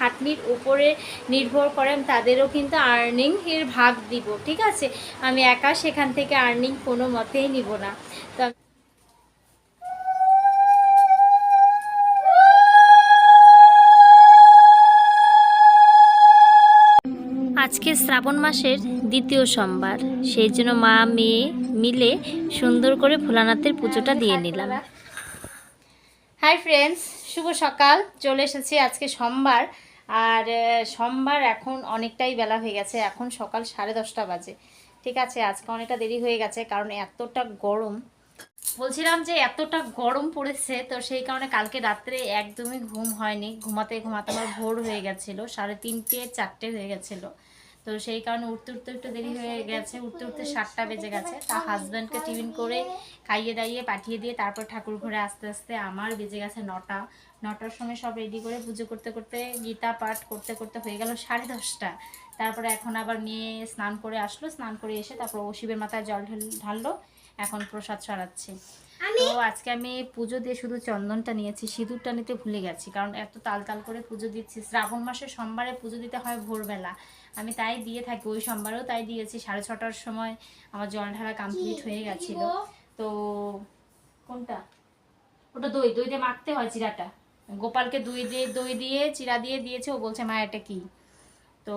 খাটনির উপরে নির্ভর করেন, তাদেরও কিন্তু আর্নিং এর ভাগ দিব, ঠিক আছে? আমি একা সেখান থেকে আর্নিং কোনো মতেই নিব না। তো আজকে শ্রাবণ মাসের দ্বিতীয় সোমবার, সেই জন্য মা, মেয়ে মিলে সুন্দর করে ভোলানাথের পুজোটা দিয়ে নিলাম। হাই ফ্রেন্ডস শুভ সকাল। চলে এসেছি আজকে সোমবার। আর সোমবার এখন অনেকটাই বেলা হয়ে গেছে। এখন সকাল সাড়ে দশটা বাজে। ঠিক আছে, আজকে অনেকটা দেরি হয়ে গেছে, কারণ এতটা গরম। বলছিলাম যে এতটা গরম পড়েছে, তো সেই কারণে কালকে রাত্রে একদমই ঘুম হয়নি। ঘুমাতে ঘুমাতে আমার ভোর হয়ে গেছিল, সাড়ে তিনটে, চারটে হয়ে গেছিল। তো সেই কারণে উঠতে উঠতে একটু দেরি হয়ে গেছে। উঠতে উঠতে সাতটা বেজে গেছে। তা হাজব্যান্ডকে টিফিন করে খাইয়ে দাইয়ে পাঠিয়ে দিয়ে তারপর ঠাকুর ঘরে আস্তে আস্তে আমার বেজে গেছে নটা। নটার সময় সব রেডি করে পুজো করতে করতে গীতা পাঠ করতে করতে হয়ে গেল সাড়ে দশটা। তারপরে এখন আবার মেয়ে স্নান করে আসলো। স্নান করে এসে তারপর ও শিবের মাথায় জল ঢেল- ঢাললো। এখন প্রসাদ ছড়াচ্ছে। তো আজকে আমি পুজো দিয়ে শুধু চন্দনটা নিয়েছি সিঁদুরটা নিতে ভুলে গেছি কারণ এত তাল তাল করে পুজো দিচ্ছি। শ্রাবণ মাসে সোমবারে পুজো দিতে হয় ভোরবেলা। আমি তাই দিয়ে থাকি ওই সোমবারেও তাই দিয়েছি সাড়ে ছটার সময় আমার জল ঢালা কমপ্লিট হয়ে গেছিল। তো কোনটা? ওটা দই দই দিয়ে মাখতে হয় চিরাটা। গোপালকে দই দিয়ে দই দিয়ে চিরা দিয়ে দিয়েছে ও বলছে মা এটা কি? তো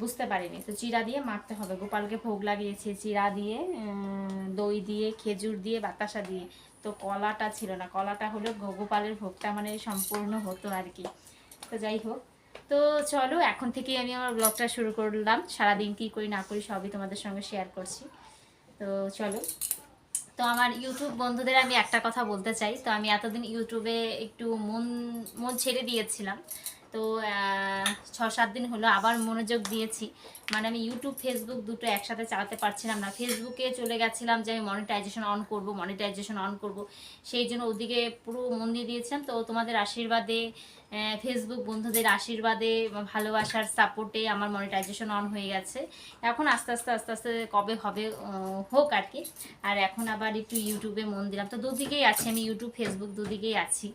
বুঝতে পারিনি। তো চিরা দিয়ে মাখতে হবে। গোপালকে ভোগ লাগিয়েছি চিরা দিয়ে দই দিয়ে, খেজুর দিয়ে, বাতাসা দিয়ে। তো কলাটা ছিল না। কলাটা হলো গোপালের ভোগটা মানে সম্পূর্ণ হতো আর কি। তো যাই হোক। তো চলো, এখন থেকেই আমি আমার ব্লগটা শুরু করলাম। সারাদিন কী করি, না করি সবই তোমাদের সঙ্গে শেয়ার করছি। তো চলো। তো আমার ইউটিউব বন্ধুদের আমি একটা কথা বলতে চাই। তো আমি এতদিন ইউটিউবে একটু মন মন ছেড়ে দিয়েছিলাম। তো ছ সাত দিন হলো আবার মনোযোগ দিয়েছি। মানে আমি ইউটিউব ফেসবুক দুটো একসাথে চালাতে পারছিলাম না। ফেসবুকে চলে গেছিলাম যে আমি মনিটাইজেশন অন করব মনিটাইজেশন অন করব। সেই জন্য ওদিকে পুরো মন দিয়ে দিয়েছিলাম। তো তোমাদের আশীর্বাদে ফেসবুক বন্ধুদের আশীর্বাদে ভালোবাসার সাপোর্টে আমার মনিটাইজেশন অন হয়ে গেছে। এখন আস্তে আস্তে আস্তে আস্তে কবে হবে হোক আর কি। আর এখন আবার একটু ইউটিউবে মন দিলাম। তো দুদিকেই আছি আমি ইউটিউব ফেসবুক দুদিকেই আছি।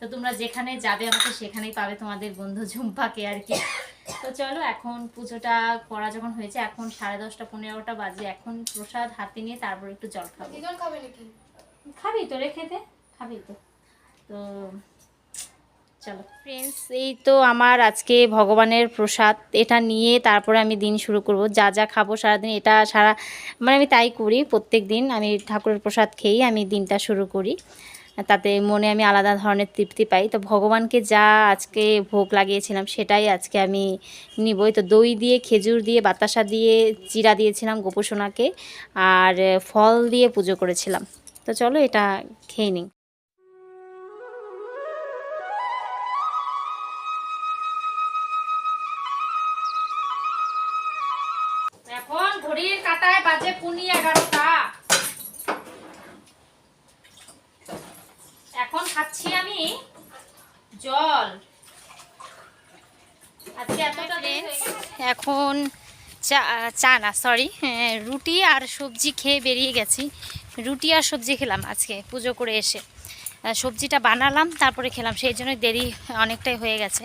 তো তোমরা যেখানে যাবে আমাকে সেখানেই পাবে তোমাদের বন্ধু ঝুম্পাকে আর কি। তো চলো এখন পুজোটা করা যখন হয়েছে এখন সাড়ে দশটা পনেরোটা বাজে। এখন প্রসাদ হাতে নিয়ে তারপর একটু জল খাব। খাবি তো রেখে দে। খাবি তো। তো চলো। ফ্রেন্ডস এই তো আমার আজকে ভগবানের প্রসাদ। এটা নিয়ে তারপরে আমি দিন শুরু করব। যা যা খাব সারাদিন, এটা সারা মানে আমি তাই করি প্রত্যেক দিন আমি ঠাকুরের প্রসাদ খেয়েই আমি দিনটা শুরু করি। তাতে মনে আমি আলাদা ধরনের তৃপ্তি পাই। তো ভগবানকে যা আজকে ভোগ লাগিয়েছিলাম, সেটাই আজকে আমি নিবই। তো দই দিয়ে, খেজুর দিয়ে, বাতাসা দিয়ে চিরা দিয়েছিলাম গোপোষণাকে আর ফল দিয়ে পুজো করেছিলাম। তো চলো এটা খেয়ে নিই। ঘড়ির কাটায় বাজে পুনি এগারোটা। এখন খাচ্ছি আমি জল। হয়ে। এখন চা চা না সরি রুটি আর সবজি খেয়ে বেরিয়ে গেছি। রুটি আর সবজি খেলাম আজকে, পুজো করে এসে। সবজিটা বানালাম, তারপরে খেলাম, সেই জন্য দেরি অনেকটাই হয়ে গেছে।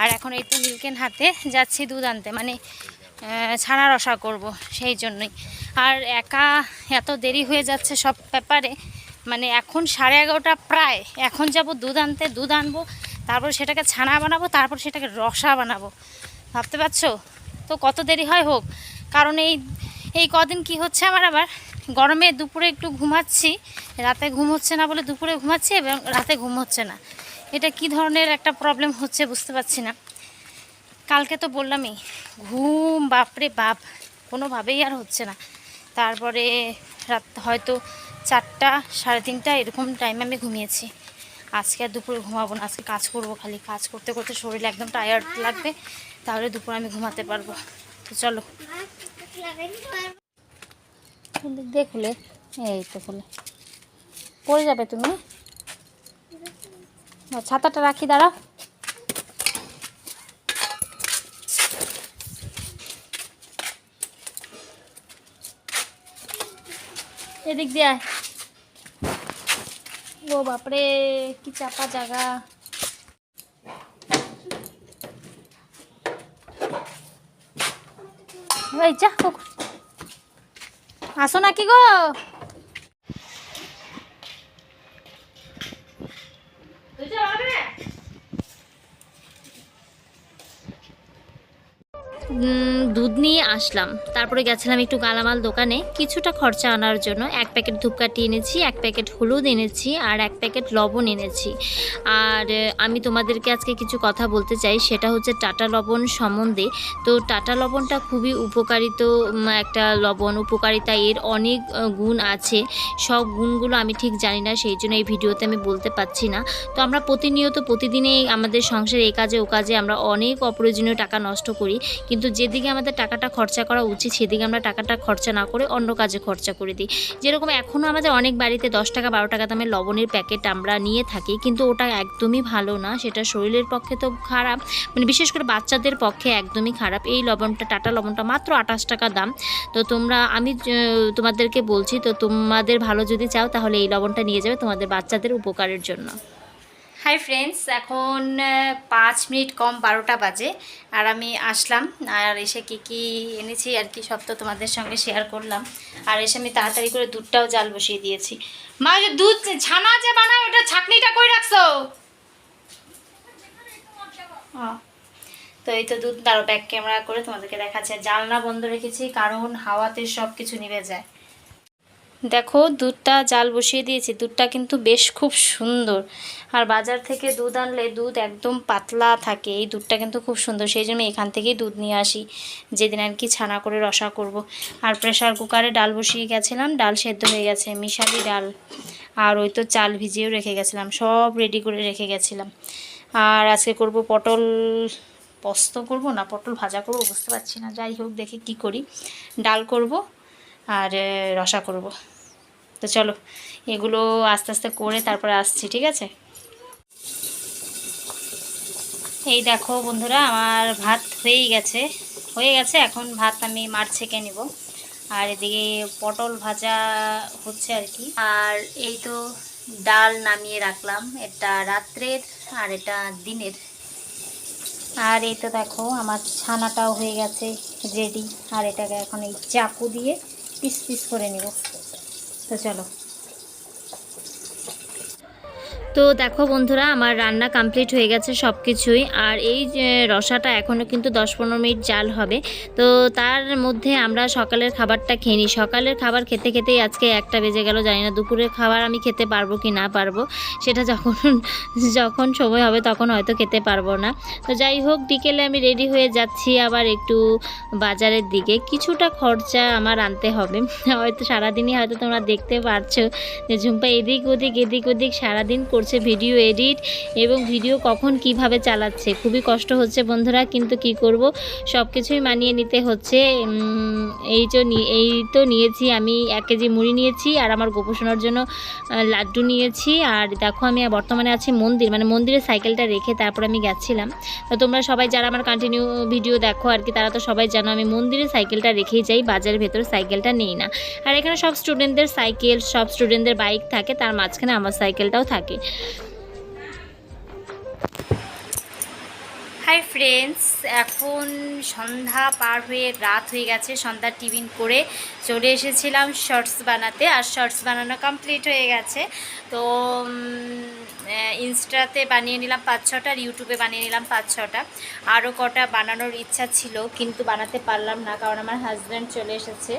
আর এখন এই তো মিল্কেন হাতে যাচ্ছি দুধ আনতে। মানে ছানা রসা করব, সেই জন্যই। আর একা এত দেরি হয়ে যাচ্ছে সব ব্যাপারে মানে এখন সাড়ে এগারোটা প্রায়, এখন যাব দুধ আনতে, দুধ আনব, তারপর সেটাকে ছানা বানাবো, তারপর সেটাকে রসা বানাবো। ভাবতে পারছ? তো কত দেরি হয় হোক, কারণ এই এই কদিন কি হচ্ছে আমার আবার? গরমে দুপুরে একটু ঘুমাচ্ছি, রাতে ঘুম হচ্ছে না বলে দুপুরে ঘুমাচ্ছি এবং রাতে ঘুম হচ্ছে না। এটা কি ধরনের একটা প্রবলেম হচ্ছে বুঝতে পারছি না। কালকে তো বললামই, ঘুম, বাপরে বাপ, কোনোভাবেই আর হচ্ছে না। তারপরে রাত হয়তো চারটা, সাড়ে তিনটা, এরকম টাইমে আমি ঘুমিয়েছি। আজকে আর দুপুরে ঘুমাবো না, আজকে কাজ করব খালি। কাজ করতে করতে শরীর একদম টায়ার্ড লাগবে, তাহলে দুপুরে আমি ঘুমাতে পারব। তো চলো। দেখলে এই তো খুলে। পড়ে যাবে তুমি? ছাতাটা রাখি দাঁড়া এদিক দিয়ে ও বাপরে কি চাপা জায়গা। ওই যা আসো নাকি গো? দুধ নিয়ে আসলাম। তারপরে গেছিলাম একটু গালামাল দোকানে। কিছুটা খরচা আনার জন্য এক প্যাকেট ধূপকাঠি এনেছি, এক প্যাকেট হলুদ এনেছি আর এক প্যাকেট লবণ এনেছি। আর আমি তোমাদেরকে আজকে কিছু কথা বলতে চাই, সেটা হচ্ছে টাটা লবণ সম্বন্ধে। তো টাটা লবণটা খুবই উপকারিত একটা লবণ। উপকারিতা এর অনেক গুণ আছে। সব গুণগুলো আমি ঠিক জানি না, সেই জন্য এই ভিডিওতে আমি বলতে পারছি না। তো আমরা প্রতিনিয়ত, প্রতিদিনেই আমাদের সংসারে এ কাজে ও কাজে আমরা অনেক অপ্রয়োজনীয় টাকা নষ্ট করি। কিন্তু যেদিকে আমাদের টাকাটা খরচা করা উচিত, সেদিকে আমরা টাকাটা খরচা না করে অন্য কাজে খরচা করে দিই। যেরকম এখনও আমাদের অনেক বাড়িতে দশ টাকা, বারো টাকা দামের লবণের প্যাকেট আমরা নিয়ে থাকি, কিন্তু ওটা একদমই ভালো না। সেটা শরীরের পক্ষে তো খারাপ মানে বিশেষ করে বাচ্চাদের পক্ষে একদমই খারাপ। এই লবণটা, টাটা লবণটা মাত্র আঠাশ টাকা দাম। তো তোমরা, আমি তোমাদেরকে বলছি, তো তোমাদের ভালো যদি চাও, তাহলে এই লবণটা নিয়ে যাবে তোমাদের বাচ্চাদের উপকারের জন্য। হাই ফ্রেন্ডস এখন পাঁচ মিনিট কম বারোটা বাজে আর আমি আসলাম আর এসে কি কি এনেছি আর কি সব তো তোমাদের সঙ্গে শেয়ার করলাম। আর এসে আমি তাড়াতাড়ি করে দুধটাও জাল বসিয়ে দিয়েছি। মা দুধ ছানা যে বানায়, ওটা ছাকনিটা কই রাখছো? তো এই তো দুধ তারও ব্যাক ক্যামেরা করে তোমাদেরকে দেখাচ্ছে। জানলা বন্ধ রেখেছি, কারণ হাওয়াতে সব কিছু নিভে যায়। দেখো, দুধটা জাল বসিয়ে দিয়েছি। দুধটা কিন্তু বেশ খুব সুন্দর। আর বাজার থেকে দুধ আনলে দুধ একদম পাতলা থাকে। এই দুধটা কিন্তু খুব সুন্দর। সেই জন্য এখান থেকেই দুধ নিয়ে আসি। যেদিন আর কি ছানা করে রসা করব। আর প্রেশার কুকারে ডাল বসিয়ে গেছিলাম। ডাল সেদ্ধ হয়ে গেছে। মিশালি ডাল। আর ওই তো চাল ভিজিয়েও রেখে গেছিলাম। সব রেডি করে রেখে গেছিলাম। আর আজকে করব পটল পোস্ত করব না, পটল ভাজা করব বুঝতে পারছি না। যাই হোক, দেখি কি করি। ডাল করব। আর রসা করব। তো চলো, এগুলো আস্তে আস্তে করে তারপরে আসছি, ঠিক আছে? এই দেখো বন্ধুরা, আমার ভাত হয়েই গেছে। হয়ে গেছে, এখন ভাত আমি মাঠ ছেঁকে নিব। আর এদিকে পটল ভাজা হচ্ছে আর কি। আর এই তো ডাল নামিয়ে রাখলাম, এটা রাত্রের আর এটা দিনের। আর এই তো দেখো, আমার ছানাটাও হয়ে গেছে রেডি। আর এটাকে এখন এই চাকু দিয়ে পিস পিস করে নিব। তো চলো। তো দেখো বন্ধুরা, আমার রান্না কমপ্লিট হয়ে গেছে সব কিছুই আর এই রসাটা এখনও কিন্তু দশ পনেরো মিনিট জাল হবে। তো তার মধ্যে আমরা সকালের খাবারটা খেয়ে নিই। সকালের খাবার খেতে খেতেই আজকে একটা বেজে গেল, জানি না দুপুরের খাবার আমি খেতে পারব কি না পারব। সেটা যখন যখন সময় হবে তখন হয়তো খেতে পারব না। তো যাই হোক, বিকেলে আমি রেডি হয়ে যাচ্ছি আবার একটু বাজারের দিকে। কিছুটা খরচা আমার আনতে হবে। হয়তো সারাদিনই হয়তো তোমরা দেখতে পারছ যে ঝুম্পা এদিক ওদিক এদিক ওদিক সারাদিন করছে। ভিডিও এডিট এবং ভিডিও কখন কীভাবে চালাচ্ছে। খুবই কষ্ট হচ্ছে বন্ধুরা, কিন্তু কি করব? সব কিছুই মানিয়ে নিতে হচ্ছে। এই তো এই তো নিয়েছি আমি এক কেজি মুড়ি নিয়েছি আর আমার গোপোষণার জন্য লাড্ডু নিয়েছি। আর দেখো আমি বর্তমানে আছি মন্দির মানে মন্দিরে সাইকেলটা রেখে তারপর আমি গেছিলাম। তো তোমরা সবাই যারা আমার কন্টিনিউ ভিডিও দেখো আর কি, তারা তো সবাই জানো আমি মন্দিরে সাইকেলটা রেখেই যাই, বাজারের ভেতরে সাইকেলটা নেই না। আর এখানে সব স্টুডেন্টদের সাইকেল, সব স্টুডেন্টদের বাইক থাকে, তার মাঝখানে আমার সাইকেলটাও থাকে। হাই ফ্রেন্ডস এখন সন্ধ্যা পার হয়ে রাত হয়ে গেছে। সন্ধ্যার টিফিন করে চলে এসেছিলাম শর্টস বানাতে আর শর্টস বানানো কমপ্লিট হয়ে গেছে। তো ইনস্টাতে বানিয়ে নিলাম পাঁচ ছটা আর ইউটিউবে বানিয়ে নিলাম পাঁচ ছটা। আরও কটা বানানোর ইচ্ছা ছিল, কিন্তু বানাতে পারলাম না কারণ আমার হাজব্যান্ড চলে এসেছে।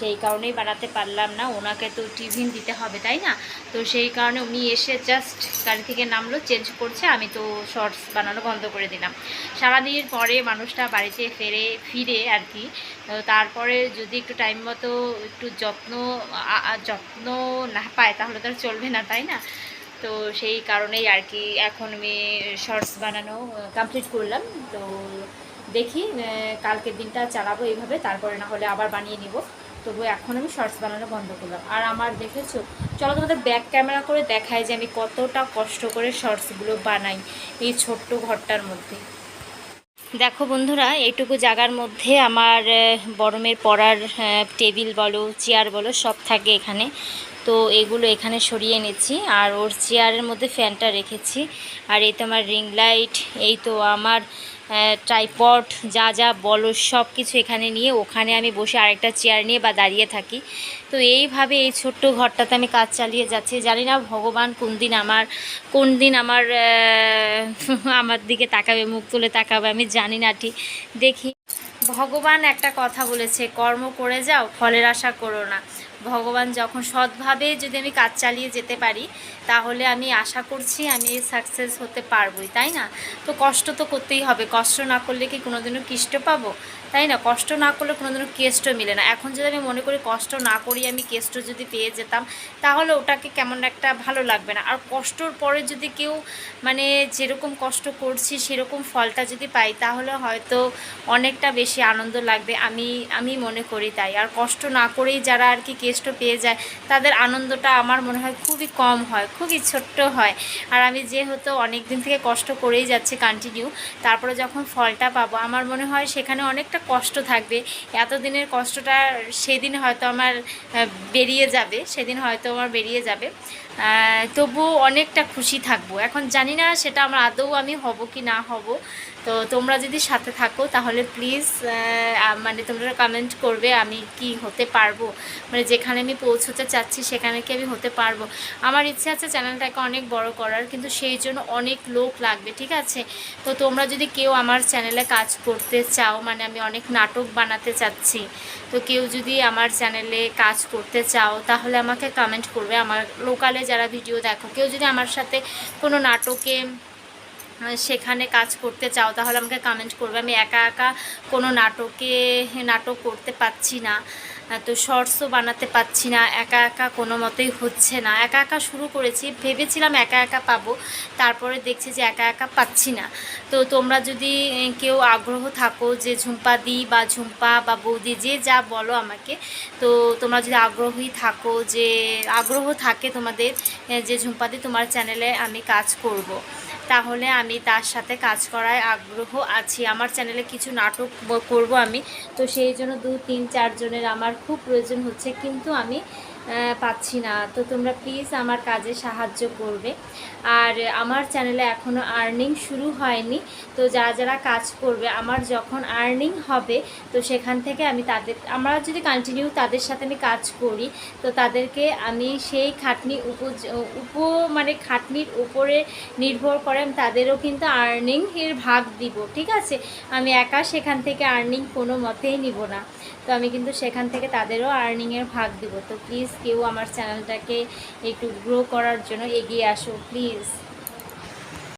সেই কারণেই বানাতে পারলাম না। ওনাকে তো টিফিন দিতে হবে, তাই না? তো সেই কারণে উনি এসে জাস্ট গাড়ি থেকে নামলো চেঞ্জ করছে। আমি তো শর্টস বানানো বন্ধ করে দিলাম। সারাদিনের পরে মানুষটা বাড়িতে ফেরে, ফিরে আর কি। তারপরে যদি একটু টাইম মতো একটু যত্ন যত্ন না পায়, তাহলে তো চলবে না, তাই না? তো সেই কারণেই আর কি এখন আমি শর্টস বানানো কমপ্লিট করলাম। তো দেখি কালকের দিনটা চালাবো এইভাবে, তারপরে না হলে আবার বানিয়ে নিব। তবু এখন আমি শর্টস বানানো বন্ধ করলাম। আর আমার দেখেছ? চলো তোমাদের ব্যাক ক্যামেরা করে দেখায় যে আমি কতটা কষ্ট করে শর্টসগুলো বানাই এই ছোট্ট ঘরটার মধ্যে। দেখো বন্ধুরা এইটুকু জায়গার মধ্যে আমার বরমের পড়ার টেবিল বলো চেয়ার বলো, সব থাকে এখানে। তো এগুলো এখানে সরিয়ে নিচ্ছি আর ওর চেয়ারের মধ্যে ফ্যানটা রেখেছি। আর এই তো আমার রিং লাইট এই তো আমার ট্রাইপড যা যা বলো সব কিছু এখানে নিয়ে ওখানে আমি বসে আরেকটা চেয়ার নিয়ে বা দাঁড়িয়ে থাকি। তো এইভাবে এই ছোট্ট ঘরটাতে আমি কাজ চালিয়ে যাচ্ছি। জানি না ভগবান কোন দিন আমার, কোন দিন আমার আমার দিকে তাকাবে, মুখ তুলে তাকাবে, আমি জানি না ঠিক। দেখি। ভগবান একটা কথা বলেছে, কর্ম করে যাও, ফলের আশা করো না। ভগবান যখন সৎভাবে যদি আমি কাজ চালিয়ে যেতে পারি, তাহলে আমি আশা করছি আমি সাকসেস হতে পারবোই, তাই না? তো কষ্ট তো করতেই হবে। কষ্ট না করলে কি কোনোদিনও কৃষ্ট পাবো? তাই না? কষ্ট না করলে কোনোদিনও কেষ্ট মিলে না। এখন যদি আমি মনে করি কষ্ট না করি আমি কেষ্ট যদি পেয়ে যেতাম, তাহলে ওটাকে কেমন একটা ভালো লাগবে না। আর কষ্টর পরে যদি কেউ মানে যেরকম কষ্ট করছি, সেরকম ফলটা যদি পাই, তাহলে হয়তো অনেকটা বেশি আনন্দ লাগবে। আমি আমি মনে করি তাই। আর কষ্ট না করেই যারা আর কি কেষ্ট পেয়ে যায়, তাদের আনন্দটা আমার মনে হয় খুবই কম হয়, খুবই ছোট্ট হয়। আর আমি যেহেতু অনেক দিন থেকে কষ্ট করেই যাচ্ছি কন্টিনিউ তারপরে যখন ফলটা পাবো, আমার মনে হয় সেখানে অনেকটা কষ্ট থাকবে। এতদিনের কষ্টটা সেদিন হয়তো আমার বেরিয়ে যাবে, সেদিন হয়তো আমার বেরিয়ে যাবে। তবু অনেকটা খুশি থাকব। এখন জানি না সেটা আমার আদৌ আমি হব কি না হব। তো তোমরা যদি সাথে থাকো, তাহলে প্লিজ মানে তোমরা কমেন্ট করবে আমি কি হতে পারব। মানে যেখানে আমি পৌঁছতে চাচ্ছি, সেখানে কি আমি হতে পারব। আমার ইচ্ছে আছে চ্যানেলটাকে অনেক বড় করার, কিন্তু সেই জন্য অনেক লোক লাগবে, ঠিক আছে? তো তোমরা যদি কেউ আমার চ্যানেলে কাজ করতে চাও মানে আমি অনেক নাটক বানাতে চাচ্ছি, তো কেউ যদি আমার চ্যানেলে কাজ করতে চাও, তাহলে আমাকে কমেন্ট করবে। আমার লোকালে যারা ভিডিও দেখো, কেউ যদি আমার সাথে কোনো নাটকে সেখানে কাজ করতে চাও, তাহলে আমাকে কমেন্ট করবে। আমি একা একা কোনো নাটকে, নাটক করতে পারছি না তো শর্টসও বানাতে পারছি না, একা একা কোনো মতেই হচ্ছে না। একা একা শুরু করেছি, ভেবেছিলাম একা একা পাবো, তারপরে দেখছি যে একা একা পাচ্ছি না। তো তোমরা যদি কেউ আগ্রহ থাকো যে ঝুম্পা দি বা ঝুম্পা বা বৌদি, যে যা বলো আমাকে, তো তোমরা যদি আগ্রহী থাকো যে, আগ্রহ থাকে তোমাদের যে ঝুম্পা দি তোমার চ্যানেলে আমি কাজ করব। তাহলে আমি তার সাথে কাজ করায় আগ্রহ আছি। আমার চ্যানেলে কিছু নাটক করব আমি। তো সেই জন্য দু, তিন চারজনের আমার খুব প্রয়োজন হচ্ছে। কিন্তু আমি পাচ্ছি না। তো তোমরা প্লিজ আমার কাজে সাহায্য করবে। আর আমার চ্যানেলে এখনও আর্নিং শুরু হয়নি। তো যারা যারা কাজ করবে, আমার যখন আর্নিং হবে, তো সেখান থেকে আমি তাদের, আমরা যদি কন্টিনিউ তাদের সাথে আমি কাজ করি, তো তাদেরকে আমি সেই খাটনি উপ উপ মানে খাটনির উপরে নির্ভর করে আমি তাদেরও কিন্তু আর্নিং এর ভাগ দিব, ঠিক আছে? আমি একা সেখান থেকে আর্নিং কোনো মতেই নিব না। তো আমি কিন্তু সেখান থেকে তাদেরও আর্নিংয়ের ভাগ দিব। তো কেউ আমার চ্যানেলটাকে একটু গ্রো করার জন্য এগিয়ে আসো প্লিজ